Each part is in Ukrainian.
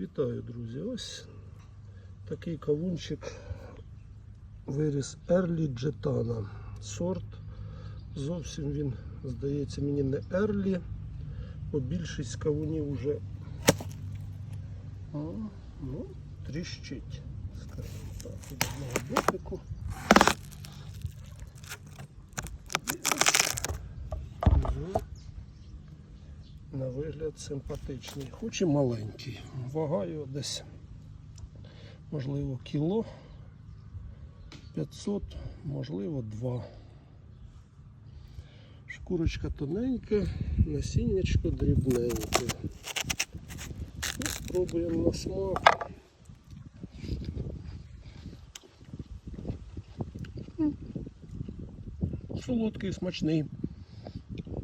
Вітаю, друзі! Ось такий кавунчик виріс Ерлі Джетана. Сорт. Зовсім він, здається, мені не Ерлі, бо більшість кавунів вже ну, тріщить, скажімо так, від одного дотику. На вигляд симпатичний, хоч і маленький. Вага його десь, можливо, кіло 500, можливо, 2. Шкурочка тоненька, насіннячко дрібненьке. Ну, Спробуємо на смак. Солодкий, смачний,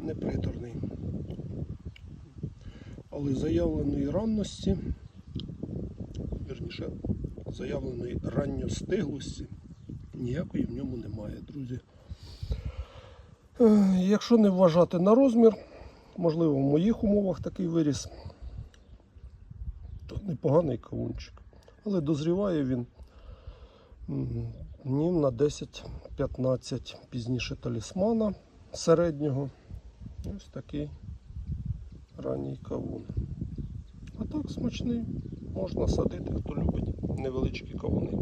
неприторний. Але заявленої ранності, вірніше, заявленої ранньостиглості ніякої в ньому немає, друзі. Е, Якщо не вважати на розмір, можливо, в моїх умовах такий виріс, то непоганий кавунчик. Але дозріває він днів на 10-15 пізніше талісмана середнього. Ось такий ранній кавун. А так смачний, можна садити, хто любить невеличкі кавуни.